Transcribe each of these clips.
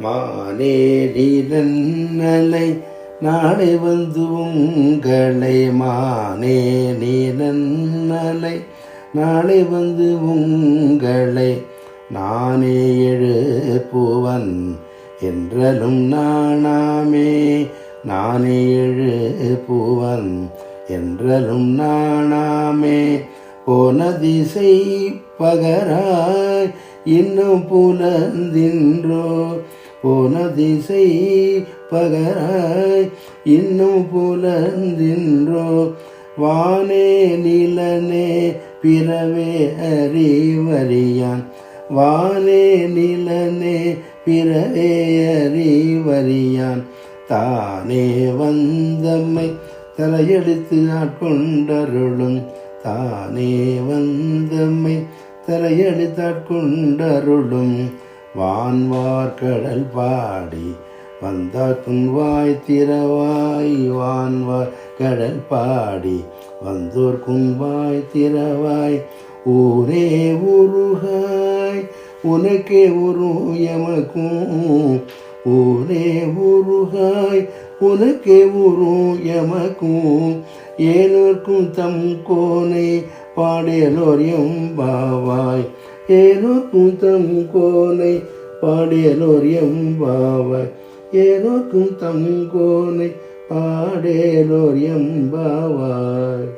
மானே நீரன்னலை நாளை வந்து உங்களை மானே நீரன்னலை நாளை வந்து உங்களை நானே எழுப்புவன் என்றலும் நானாமே. நானே எழுப்புவன் என்றலும் நானாமே. போன திசை பகராய் இன்னும் புலந்தின்றோ. போன திசை பகராய் இன்னும் புலந்தின்றோ வானே நிலனே பிறவே அறிவறியான். வானே நிலனே பிறவே அறிவறியான். தானே வந்தம்மை தலையெடுத்து ஆட்கொண்டருளும். தானே வந்தம்மை தலையெடுத்தாட்கொண்டருளும் வான்வார் கடல் பாடி வந்தார்க்கும் வாய் திறவாய். வான்வார் கடல் பாடி வந்தோர்க்கும் வாய் திறவாய். ஊரே உருகாய் உனக்கே உரு எமக்கும். ஊரே உருகாய் உனக்கே உரு எமக்கும். ஏனோர்க்கும் தம் கோனை பாடியலோர் எம்பாவாய் ஏனோர் தம் கோனை பாடியலோர் எம்பாவாய் ஏனோர்க்கும் தம் கோனை பாடேலோர் எம்பாவாய்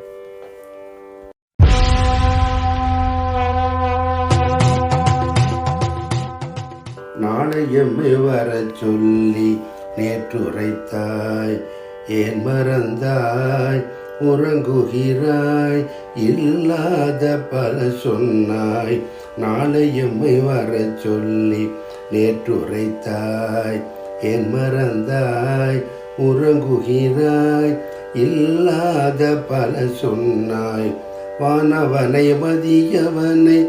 நாளை எம்மை வர சொல்லி நேற்றுரைத்தாய். ஏன் மறந்தாய்? உறங்குகிறாய். இல்லாத பல சொன்னாய். நாளையும் எம்மை சொல்லி நேற்றுரைத்தாய். என் மறந்தாய் உறங்குகிறாய். இல்லாத பல சொன்னாய். வானவனை மதியவனை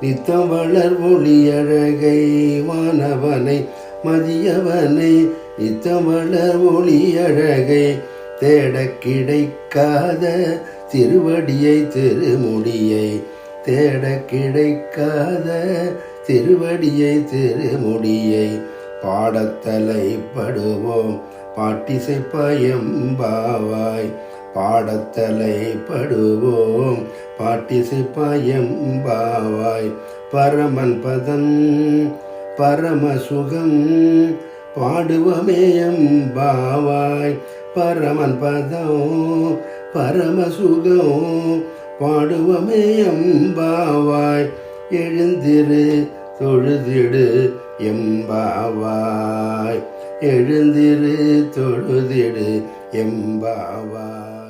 நித்தம் வளர் ஒளியழகை வானவனை மதியவனை நித்தம் வளர் ஒளியழகை தேட கிடைக்காத திருவடியை திருமுடியை தேட கிடைக்காத திருவடியை திருமுடியை பாடத்தலைப்படுவோம். பாட்டிசை பயம்பாவாய் பாடத்தலைப்படுவோம். பாட்டிசை பயம்பாவாய் பரமன் பதம் பரமசுகம் பாடுவமேயம்பாவாய் பரமன் பதம் பரமசுகம் பாடுவமே எம்பாவாய் எழுந்திரு தொழுதிடு எம்பாவாய். எழுந்திரு தொழுதிடு எம்பாவாய்.